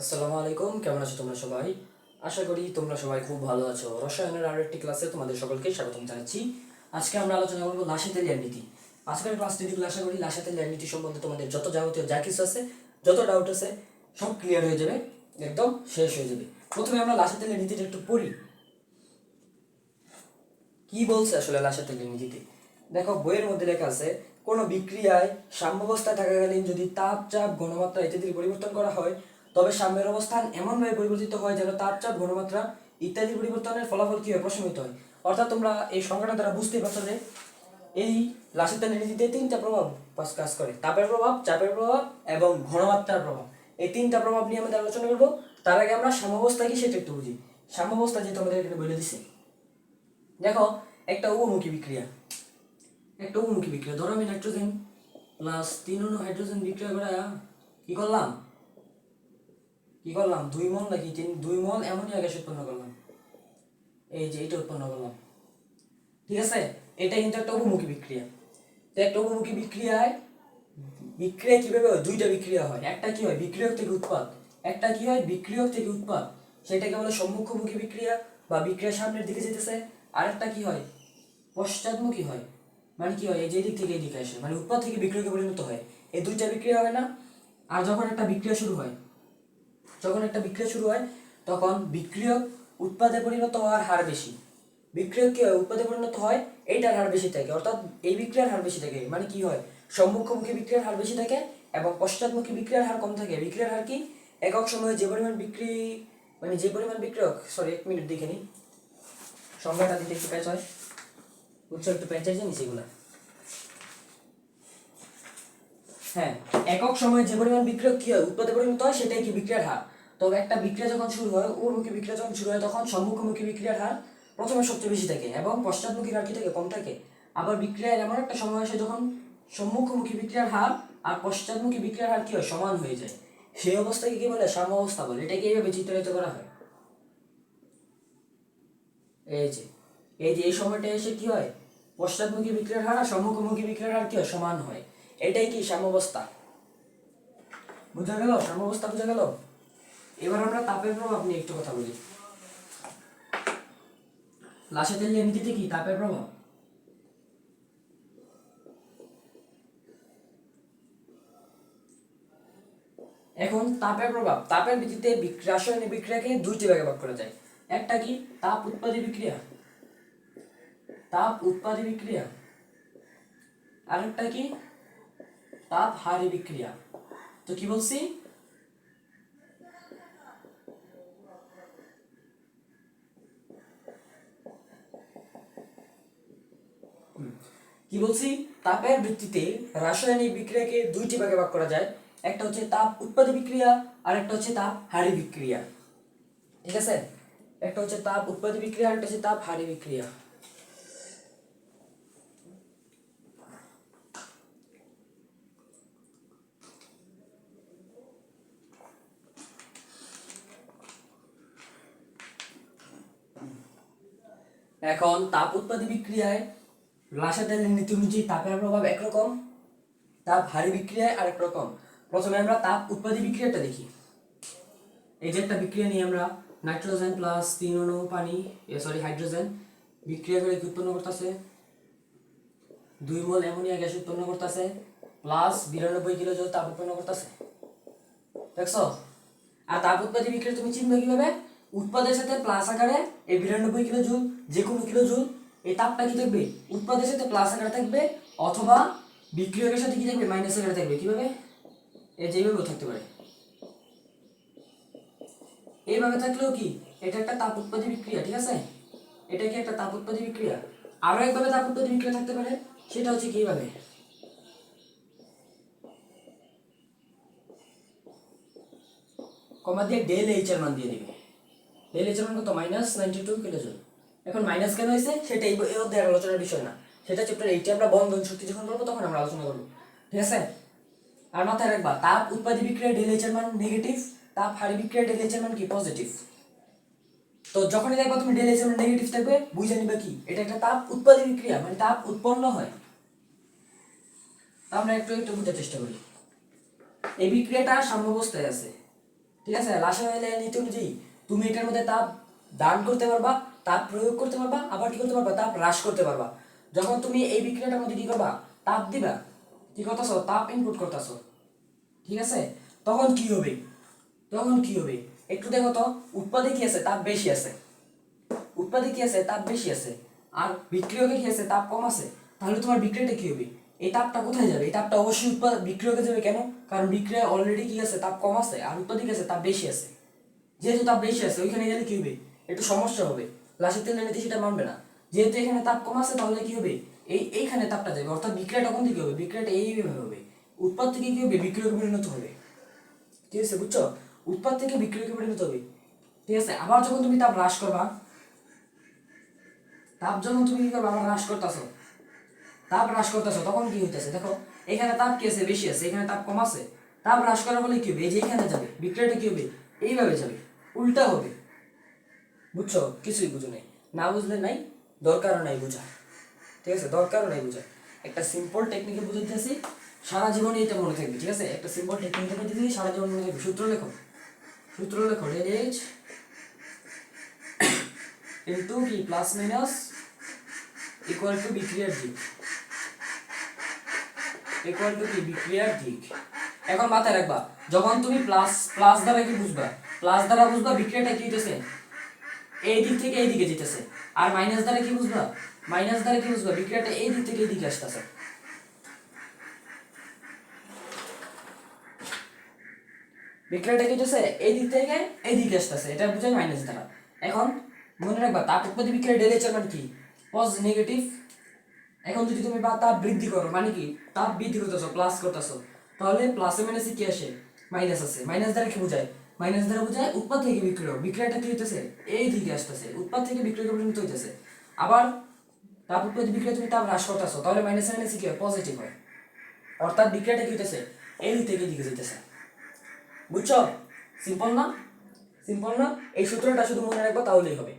আসসালামু আলাইকুম, কেমন আছো তোমরা সবাই? আশা করি তোমরা সবাই খুব ভালো আছো। রসায়নের আরও একটি ক্লাসে তোমাদের সকলকে স্বাগতম জানাচ্ছি। আজকে আমরা আলোচনা করব লাশেতের নীতি। আজকের ক্লাসটি দিকে আশা করি লাশেতের নীতি সম্বন্ধে তোমাদের যত যাবতীয় যা কিছু আছে, যত ডাউট আছে, সব ক্লিয়ার হয়ে যাবে, একদম শেষ হয়ে যাবে। প্রথমে আমরা লাশেতের নীতিটা একটু পড়ি। কি বলছে আসলে লাশেতের নীতিতে? দেখো, বইয়ের মধ্যে লেখা আছে, কোনো বিক্রিয়ায় সাম্যাবস্থায় থাকাকালীন যদি তাপ, চাপ, ঘনমাত্রা ইত্যাদির পরিবর্তন করা হয়, তবে সাম্যের অবস্থান এমনভাবে পরিবর্তিত হয় যেন তাপ, চাপ, ঘনমাত্রা ইত্যাদির পরিবর্তনের ফলাফল কি হয়? প্রশমিত হয়। অর্থাৎ তোমরা এই সংখ্যাটা দ্বারা বুঝতেই পারছ যে এই লাসিতার নীতিতে তিনটা প্রভাব কাজ করে। তাপের প্রভাব, চাপের প্রভাব এবং ঘনমাত্রার প্রভাব। এই তিনটা প্রভাব নিয়ে আমাদের আলোচনা করব। তার আগে আমরা সাম্যাবস্থা কি সেটা একটু বুঝি। সাম্যাবস্থা যেহেতু আমাদের এখানে বলে দিছে। দেখো, একটা উভমুখী বিক্রিয়া। একটা উভমুখী বিক্রিয়া, ধরো আমি নাইট্রোজেন প্লাস তিন অণু হাইড্রোজেন বিক্রিয়া করে, কি করলাম? কি করলাম? দুই মল নাকি তিন, দুই মল অ্যামোনিয়া গ্যাস উৎপন্ন করলাম। এই যে এটা উৎপন্ন করলাম। ঠিক আছে? এটা কিন্তু একটা উপমুখী বিক্রিয়া। তো একটা উপমুখী বিক্রিয়ায় বিক্রিয়া কীভাবে হয়? দুইটা বিক্রিয়া হয়। একটা কি হয়? বিক্রিয়ক থেকে উৎপাদ। একটা কি হয়? বিক্রিয়ক থেকে উৎপাদ। সেটাকে বলে সম্মুখমুখী বিক্রিয়া বা বিক্রিয়া সামনের দিকে যেতেছে। আরেকটা কি হয়? পশ্চাৎমুখী হয়। মানে কি হয়, এই যে দিক থেকে এই দিকে আসে। মানে উৎপাদ থেকে বিক্রিয়কে পরিণত হয়। এই দুইটা বিক্রিয়া হয় না। আর যখন একটা বিক্রিয়া শুরু হয়, যখন একটা বিক্রিয়া শুরু হয়, তখন বিক্রিয়ক উৎপাদে পরিণত হওয়ার হার বেশি। বিক্রিয়ক কি হয়? উৎপাদে পরিণত হয়, এইটার হার বেশি থাকে। অর্থাৎ এই বিক্রিয়ার হার বেশি থাকে। মানে কি হয়? সম্মুখমুখী বিক্রিয়ার হার বেশি থাকে এবং পশ্চাৎমুখী বিক্রিয়ার হার কম থাকে। বিক্রিয়ার হার কি? একক সময়ে যে পরিমাণ বিক্রি মানে যে পরিমাণ বিক্রিয়ক সরি এক মিনিট দেখে নিই। সংখ্যাটা দিতে একটু প্যাচ হয়। উৎস একটু এগুলা। হ্যাঁ একক সময়ে যে পরিমাণ কি হয় হয়, সেটাই কি বিক্রিয়ার হার? তবে একটা বিক্রিয়া যখন শুরু হয় বিক্রিয়া যখন শুরু হয়, তখন সম্মুখমুখী বিক্রিয়ার হার প্রথমে সবচেয়ে বেশি থাকে এবং পশ্চাৎমুখী হার কি থাকে? কম থাকে। আবার বিক্রিয়ার এমন একটা সময় আসে যখন সম্মুখমুখী বিক্রিয়ার হার আর পশ্চাৎমুখী বিক্রিয়ার হার কি হয়? সমান হয়ে যায়। সেই অবস্থাকে কি বলে? সাম্য অবস্থা বলে। এটাকে এইভাবে চিত্রায়িত করা হয়। এই যে এই যে এই সময়টা এসে কি হয়? পশ্চাৎমুখী বিক্রিয়ার হার আর সম্মুখমুখী বিক্রিয়ার হার কি হয়? সমান হয়। এটাই কি সাম্যাবস্থা? বুঝা গেল? সাম্যাবস্থা বুঝা গেল? এবার আমরা তাপের প্রভাব নিয়ে একটু কথা বলি। লাশেতের নীতিতে কি তাপের প্রভাব? এখন তাপের প্রভাব, তাপের ভিত্তিতে রাসায়নিক বিক্রিয়াকে দুইটি ভাগে ভাগ করা যায়। একটা কি? তাপ উৎপাদী বিক্রিয়া। তাপ উৎপাদী বিক্রিয়া। আরেকটা কি? তাপ হারি বিক্রিয়া। তো কি বলছি। কি বলছি? তাপের ভিত্তিতে রাসায়নিক বিক্রিয়াকে দুইটি ভাগে ভাগ করা যায়। একটা হচ্ছে তাপ উৎপাদী বিক্রিয়া আর একটা হচ্ছে তাপ হারি বিক্রিয়া। ঠিক আছে? একটা হচ্ছে তাপ উৎপাদী বিক্রিয়া আর একটা হচ্ছে তাপ হারি বিক্রিয়া। এখন তাপ উৎপাদী বিক্রিয়ায় রাসায়নিক নীতি অনুযায়ী তাপের প্রভাব একরকম, তাপ ভারী বিক্রিয়ায় আরেক রকম। প্রথমে আমরা তাপ উৎপাদী বিক্রিয়াটা দেখি। এই যে একটা বিক্রিয়া নিয়ে আমরা নাইট্রোজেন প্লাস তিন অণু পানি সরি হাইড্রোজেন বিক্রিয়া করে কি উৎপন্ন করতেছে? দুই মোল অ্যামোনিয়া গ্যাস উৎপন্ন করতেছে, প্লাস বিরানব্বই কিলো জল তাপ উৎপন্ন করতেছে। দেখছ? আর তাপ উৎপাদী বিক্রিয়া তুমি চিনবে কীভাবে? উৎপাদের সাথে প্লাস আকারে এই বিরানব্বই কিলো জুল যে কোনো কিলো জুল, এই তাপটা কি থাকবে? উৎপাদের সাথে প্লাস আকারে থাকবে অথবা বিক্রিয়কের সাথে কি থাকবে? মাইনাস আকারে থাকবে। কীভাবে? এই যেভাবেও থাকতে পারে। এইভাবে থাকলেও কি? এটা একটা তাপ উৎপাদী বিক্রিয়া, ঠিক আছে? এটা কি একটা তাপ উৎপাদী বিক্রিয়া? আরও একভাবে তাপ উৎপাদী বিক্রিয়া থাকতে পারে, সেটা হচ্ছে কি এইভাবে? কমা দিয়ে ডেল এইচ এর মান দিয়ে দিবে। ডেল এইচ এর মান কত? মাইনাস নাইনটি টু কিলোজুল এখন মাইনাস কেন হয়েছে? সেটা এই অধ্যায়ের আলোচনার বিষয় না। সেটা চ্যাপ্টার এইটে আমরা বন্ধন শক্তি যখন করব তখন আমরা আলোচনা করব। ঠিক আছে? আর মাথায় রাখবা, তাপ উৎপাদী বিক্রিয়া ডেল এইচ এর মান নেগেটিভ তাপ হারি বিক্রিয়া ডেল এইচ এর মান কি? পজিটিভ তো যখনই দেখবা তুমি ডেল এইচ এর মান নেগেটিভ থাকবে, বুঝে নিবে কি? এটা একটা তাপ উৎপাদী বিক্রিয়া মানে তাপ উৎপন্ন হয়। আমরা একটু একটু বোঝার চেষ্টা করি। এই বিক্রিয়াটা সাম্যাবস্থায় আছে। ঠিক আছে? রাসায়নিক নীতি অনুযায়ী তুমি এটার মধ্যে তাপ দান করতে পারবা তাপ প্রয়োগ করতে পারবা, আবার কি করতে পারবা? তাপ হ্রাস করতে পারবা। যখন তুমি এই বিক্রিয়াটার মধ্যে কি করবা? তাপ দিবা। কি করতেছো? তাপ ইনপুট করতেছো। ঠিক আছে? তখন কি হবে? তখন কি হবে? একটু দেখো তো, উৎপাদে কি আছে? তাপ বেশি আছে। উৎপাদে কি আছে? তাপ বেশি আছে। আর বিক্রিয়কে কি আছে? তাপ কম আছে। তাহলে তোমার বিক্রিয়াটা কি হবে? এই তাপটা কোথায় যাবে? এই তাপটা অবশ্যই উৎপাদ বিক্রিয়কে যাবে কেন? কারণ বিক্রিয়া অলরেডি কি আছে? তাপ কম আছে। আর উৎপাদে কি আছে? তাপ বেশি আছে। যেহেতু তাপ বেশি আছে, ওইখানে গেলে কি হবে? একটু সমস্যা হবে। লাসের তেল নীতি সেটা মানবে না। যেহেতু এখানে তাপ কম আছে, তাহলে কি হবে? এই, এইখানে তাপটা যাবে। অর্থাৎ বিক্রিয়াটা কোন দিকে হবে? বিক্রিয়াটা এইভাবে হবে। উৎপাদ থেকে কি হবে? বিক্রিয়কে পরিণত হবে। ঠিক আছে, বুঝছ? উৎপাদ থেকে বিক্রিয়কে পরিণত হবে। ঠিক আছে, আবার যখন তুমি তাপ হ্রাস করবা, তাপ যখন তুমি কি করবা? আবার হ্রাস করতেছো। তাপ হ্রাস করতেছো, তখন কি হইতেছে? দেখো, এখানে তাপ কি আছে? বেশি আছে। এখানে তাপ কম আছে। তাপ হ্রাস করার ফলে কি হবে? এই যে এখানে যাবে, বিক্রিয়াটা কি হবে? এইভাবে যাবে। উল্টা হবে। বুঝছ? কিছুই বুঝো নাই। না বুঝলে নাই, দরকারও নাই বুঝা ঠিক আছে? দরকারও নাই বুঝা একটা সিম্পল টেকনিকে বুঝাইতেছি, সারা জীবন এটা মনে থাকবে, ঠিক আছে? একটা সিম্পল টেকনিক দিদি সারা জীবন মনে থাকবে। সূত্র লেখো। সূত্র লেখো H into K plus minus equal to বিক্রিয়ার দিক। ইকুয়াল টু কি বিক্রিয়ার দিক। এখন মাথায় রাখবা, যখন তুমি প্লাস প্লাস দ্বারা কি বুঝবা? প্লাস দ্বারা বুঝবা বিক্রিয়াটা কি হইতেছে? এই দিক থেকে এই দিকে যেতেছে। আর মাইনাস দ্বারা কি বুঝবা? মাইনাস দ্বারা কি বুঝবা? বিক্রিয়াটা এই দিক থেকে এই দিকে আসতেছে। বিক্রিয়াটা কি হইতেছে? এই দিক থেকে এই দিকে আসতেছে। এটা বুঝায় মাইনাস দ্বারা। এখন মনে রাখবা, তাপ উৎপত্তি বিক্রিয়া ডেলেচার মানে কি? পজ নেগেটিভ এখন যদি তুমি বা তাপ বৃদ্ধি করো মানে কি? তাপ বৃদ্ধি করতেছো প্লাস করতেছো, তাহলে প্লাসে মাইনাসে কি আসে? মাইনাস আছে মাইনাস দ্বারা কি বোঝায়? মাইনাস দ্বারা বোঝায় উৎপাদ থেকে বিক্রিয়া বিক্রিয়াটা কি হইতেছে? এই দিকে আসতেছে। উৎপাদ থেকে বিক্রিয়া পর্যন্ত হইতেছে? আবার তাপ উৎপত্তি বিক্রিয়া তুমি তাপ হ্রাস করতেছো, তাহলে মাইনাসে মাইনাসে কি হয়? পজিটিভ হয়। অর্থাৎ বিক্রিয়াটা কি হইতেছে? এই থেকে দিকে যেতেছে বুঝছ? সিম্পল না? সিম্পল না? এই সূত্রটা শুধু মনে রাখবা, তাহলেই হবে।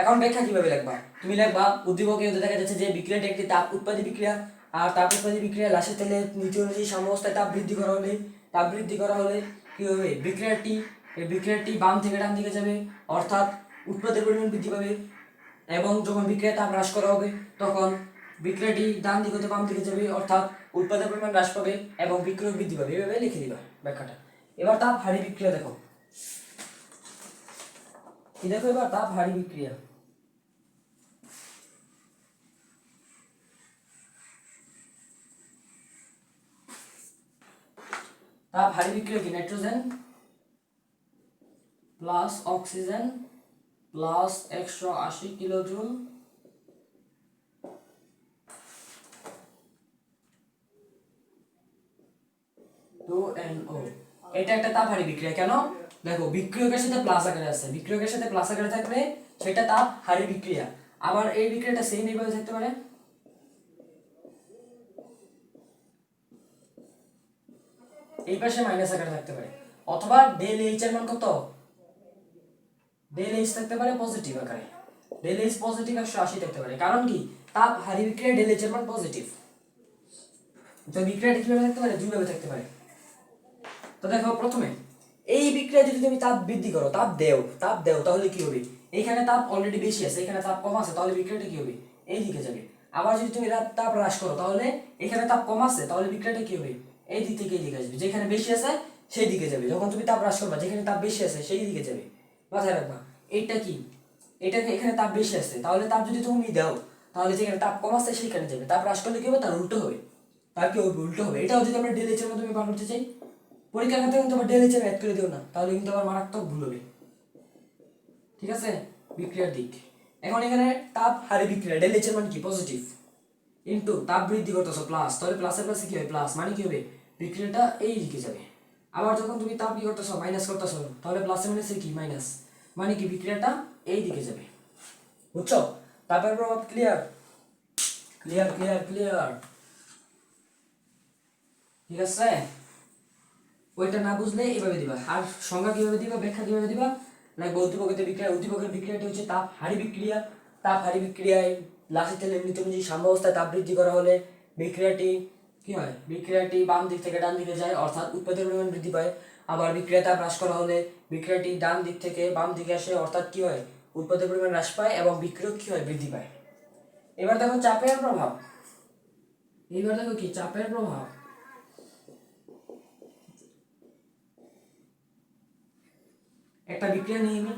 এখন ব্যাখ্যা কীভাবে লিখবা? তুমি লিখবা, উদ্দীপকে দেখা যাচ্ছে যে বিক্রিয়াটা একটি তাপ উৎপাদী বিক্রিয়া, আর তাপ উৎপাদী বিক্রিয়া লাশের তেলের নীতি অনুযায়ী সাম্যাবস্থায় তাপ বৃদ্ধি করা হলে, তাপ বৃদ্ধি করা হলে কি হবে? বিক্রিয়াটি এই বিক্রিয়াটি বাম থেকে ডান দিকে যাবে, অর্থাৎ উৎপাদের পরিমাণ বৃদ্ধি পাবে এবং যখন বিক্রিয়া তাপ হ্রাস করা হবে, তখন বিক্রিয়াটি ডান দিক হতে বাম দিকে যাবে, অর্থাৎ উৎপাদের পরিমাণ হ্রাস পাবে এবং বিক্রয় বৃদ্ধি পাবে। এভাবে লিখে দিবা ব্যাখ্যাটা। এবার তাপ হারি বিক্রিয়া দেখো। দেখো এবার? তাপ হারি বিক্রিয়া। তাপ হারি বিক্রিয়া কি? নাইট্রোজেন প্লাস অক্সিজেন প্লাস একশো আশি কিলোজুল। এটা একটা তাপ হারি বিক্রিয়া, কেন? দেখো, বিক্রিয়কের সাথে প্লাস আকারে আছে। বিক্রিয়কের সাথে প্লাস আকারে থাকলে সেটা তাপ হারি বিক্রিয়া। আবার এই বিক্রিয়াটা সেম এইভাবে থাকতে পারে। এই পাশে মাইনাস আকারে থাকতে পারে। অথবা ডেল এইচ এর মান কত? ডেল এইচ থাকতে পারে পজিটিভ আকারে। ডেল এইচ পজিটিভ একশো আশি থাকতে পারে। কারণ কি? তাপ হারি বিক্রিয়া ডেল এইচ এর মান পজিটিভ তো বিক্রিয়াটা কীভাবে থাকতে পারে? দুইভাবে থাকতে পারে। তো দেখো, প্রথমে, এই বিক্রিয়া যদি তুমি তাপ বৃদ্ধি করো, তাপ দেও তাপ দেও, তাহলে কি হবে? এইখানে তাপ অলরেডি বেশি আছে এখানে তাপ কম আছে, তাহলে বিক্রিয়াটা কি হবে? এই দিকে যাবে। আবার যদি তুমি তাপ হ্রাস করো, তাহলে এখানে তাপ কম আছে, তাহলে বিক্রিয়াটা কি হবে? এই দিক থেকে এই দিকে আসবে। যেখানে বেশি আছে সেই দিকে যাবে। যখন তুমি তাপ হ্রাস করবা, যেখানে তাপ বেশি আছে সেই দিকে যাবে। মাথায় রাখবা। এটা কি? এটাকে এখানে তাপ বেশি আছে। তাহলে তাপ যদি তুমি দাও, তাহলে যেখানে তাপ কম আছে সেখানে যাবে। তাপ হ্রাস করলে কি হবে? তার উল্টো হবে। তার কি উল্টো হবে। এটাও যদি আমরা ডেল এইচের মাধ্যমে বার করতে চাই, পরীক্ষার খাতে কিন্তু ডেল এইচের অ্যাড করে দিও না। তাহলে কিন্তু আবার মারাত্মক ভুল হবে। ঠিক আছে? বিক্রিয়ার দিক। এখন এখানে তাপ হারে বিক্রিয়া। ডেল এইচের মান কি? পজিটিভ ইনটু তাপ বৃদ্ধি করতেছো প্লাস তাহলে প্লাসের প্লাসে কি হবে প্লাস মানে কি হবে? বিক্রিয়াটা এই দিকে যাবে। আবার যখন তুমি তাপ কি করতেছো মাইনাস করতেছো, তাহলে প্লাসে মাইনাসে কি? মাইনাস মানে কি? বিক্রিয়াটা এই দিকে যাবে। বুঝছ? তাপের প্রভাব ক্লিয়ার ক্লিয়ার ক্লিয়ার ক্লিয়ার ঠিক আছে? ওইটা না বুঝলে এইভাবে দিবা। আর সংজ্ঞা কীভাবে দিবা, ব্যাখ্যা কীভাবে দিবা? লাগবে উদ্দীপকের বিক্রিয়া উদ্দীপকের বিক্রিয়াটি হচ্ছে তাপ হারি বিক্রিয়া। তাপ হারি বিক্রিয়ায় লাসি তেলের অনুযায়ী সাম্যাবস্থায় তাপ বৃদ্ধি করা হলে বিক্রিয়াটি কি হয়? বিক্রিয়াটি বাম দিক থেকে ডান দিকে যায়, অর্থাৎ উৎপাদের পরিমাণ বৃদ্ধি পায়। আবার বিক্রেতা হ্রাস করা হলে বিক্রিয়াটি ডান দিক থেকে বাম দিকে আসে, অর্থাৎ কি হয়? উৎপাদের পরিমাণ হ্রাস পায় এবং বিক্রিয়ক কি হয়? বৃদ্ধি পায়। এবার দেখো চাপের প্রভাব। এবার দেখো কি? চাপের প্রভাব। একটা বিক্রিয়া নেই আমি।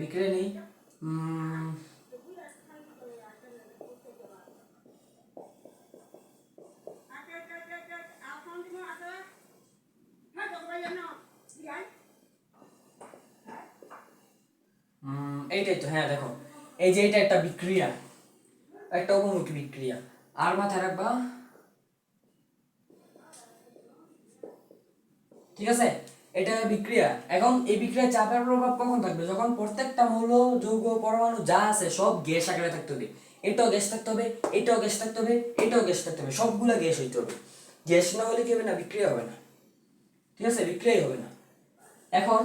বিক্রিয়া নেই। এইটাই তো হ্যাঁ দেখো। এই যে এটা একটা বিক্রিয়া, একটা উপমুখী বিক্রিয়া। আর মাথায় রাখবা, ঠিক আছে? এটা বিক্রিয়া। এখন এই বিক্রিয়ার চাপের প্রভাব কখন থাকবে? যখন প্রত্যেকটা মৌল, যৌগ, পরমাণু যা আছে, সব গ্যাস আকারে থাকতে হবে। এটাও গ্যাস থাকতে হবে, এটাও গ্যাস থাকতে হবে, এটাও গ্যাস থাকতে হবে, সবগুলা গ্যাস হইতে হবে। গ্যাস না হলে কি হবে না? বিক্রিয়া হবে না। ঠিক আছে বিক্রিয়াই হবে না। এখন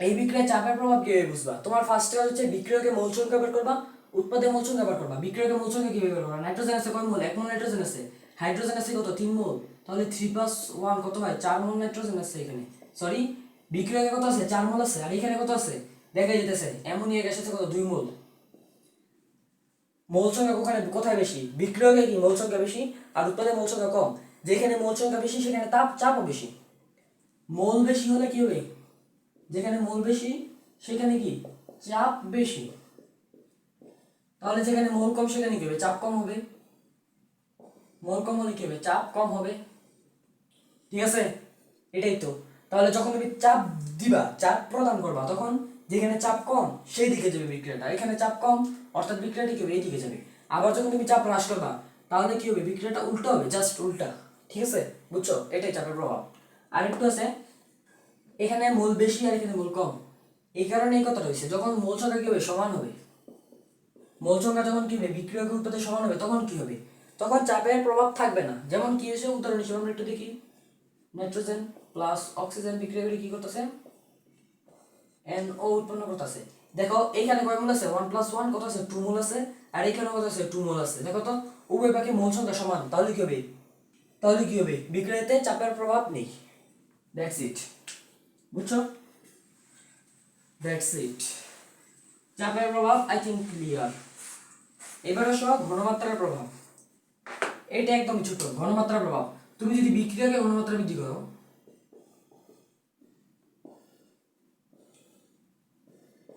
এই বিক্রিয়ার চাপের প্রভাব কীভাবে বুঝবা? তোমার ফার্স্ট কাজ হচ্ছে বিক্রিয়কে মূল সংখ্যা বের করবা, উৎপাদে মূল সংখ্যা বের করবা। বিক্রিয়কে মূল সংখ্যা কীভাবে বের করবা? নাইট্রোজেন আছে কয় মোল? এক মোল নাইট্রোজেন আছে। হাইড্রোজেন আছে কত? তিন মোল। তাহলে থ্রি প্লাস ওয়ান কত হয়? চার মোল নাইট্রোজেন আছে এখানে। সরি বিক্রিয়কে কত আছে? চার মোল আছে। আর এখানে কত আছে? দেখা যেতেছে অ্যামোনিয়া গ্যাস আছে কত? দুই মোল। মোল সংখ্যা কোখানে, কোথায় বেশি? বিক্রিয়কে কি মোল সংখ্যা বেশি? আর উৎপাদে মোল সংখ্যা কম। যেখানে মোল সংখ্যা বেশি, সেখানে তাপ, চাপও বেশি। মোল বেশি হলে কি হবে? যেখানে মোল বেশি, সেখানে কি? চাপ বেশি। তাহলে যেখানে মোল কম, সেখানে কি হবে? চাপ কম হবে। মোল কম হলে কি হবে? চাপ কম হবে। ঠিক আছে? এটাই তো। তাহলে যখন তুমি চাপ দিবা, চাপ প্রদান করবা, তখন যেখানে চাপ কম, সেই দিকে যাবে বিক্রিয়াটা। এখানে চাপ কম, অর্থাৎ বিক্রিয়াটা কি হবে? এই দিকে যাবে। আবার যখন তুমি চাপ হ্রাস করবা, তাহলে কি হবে? বিক্রিয়াটা উল্টো হবে জাস্ট উল্টা। ঠিক আছে? বুঝছ? এটাই চাপের প্রভাব। আরেকটু আছে। এখানে মূল বেশি আর এখানে মূল কম। এই কারণে এই কথাটা হয়েছে, যখন মূল সংখ্যা কি হবে? সমান হবে। মূল সংখ্যা যখন কি হবে? বিক্রিয়ক উৎপাদে সমান হবে, তখন কি হবে? তখন চাপের প্রভাব থাকবে না। যেমন কি হয়েছে? উদাহরণ হিসেবে আমরা একটু দেখি। নাইট্রোজেন প্লাস অক্সিজেন বিক্রিয়া করে কি করতেছে? ও উৎপন্ন করতেছে। দেখো, এইখানে কয় মোল আছে? ওয়ান প্লাস ওয়ান কত আছে? টু মোল আছে। আর এখানে কত আছে? টু মোল আছে। দেখো তো, উভয় পাখি মোল সংখ্যা সমান। তাহলে কি হবে? তাহলে কি হবে? বিক্রিয়াতে চাপের প্রভাব নেই। দ্যাটস ইট বুঝছ দ্যাটস ইট চাপের প্রভাব আই থিঙ্ক ক্লিয়ার এবার আসো ঘনমাত্রার প্রভাব এটা একদম ছোট ঘনমাত্রার প্রভাব তুমি যদি বিক্রিয়াকে ঘনমাত্রা বৃদ্ধি করো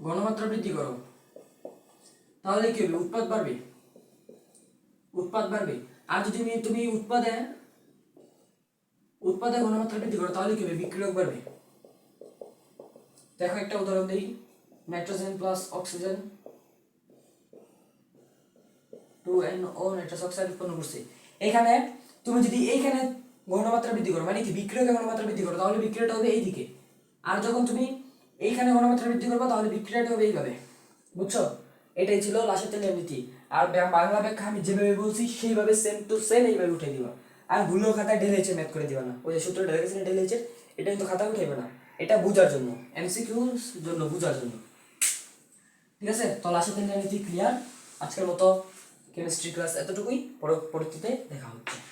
ঘনমাত্রা বৃদ্ধি করো তাহলে কি হবে উৎপাদ বাড়বে উৎপাদ বাড়বে আর যদি তুমি উৎপাদে উৎপাদে ঘনমাত্রা বৃদ্ধি করো তাহলে কি হবে? বিক্রিয়ক বাড়বে। দেখো একটা উদাহরণ দিই। Nitrogen plus oxygen two N O nitrous oxide উৎপন্ন করছে। এখানে তুমি যদি এইখানে ঘনমাত্রা বৃদ্ধি করো মানে কি? বিক্রিয়কে ঘনমাত্রা বৃদ্ধি করো, তাহলে বিক্রিয়াটা হবে এই দিকে আর যখন তুমি এইখানে ঘনমাত্রা বৃদ্ধি করবে, তাহলে বিক্রিয়াটা হবে এইভাবে। বুঝছ? এটাই ছিল লাশের তেলের নীতি। আর বাংলা ব্যাখ্যা আমি যেভাবে বলছি, সেইভাবে সেম টু সেম এইভাবে উঠে দিবা। আর ভুলেও খাতায় ঢেলেছে ম্যাথ করে দিবা না। ওই যে সূত্রটা ঢেলেছে ঢেলেছে এটা কিন্তু খাতা উঠাইবে না। এটা বোঝার জন্য এমসিকিউর জন্য, বোঝার জন্য। ঠিক আছে? তো লাশের দিন ক্লিয়ার আজকের মতো কেমিস্ট্রি ক্লাস এতটুকুই। পরবর্তীতে দেখা হচ্ছে।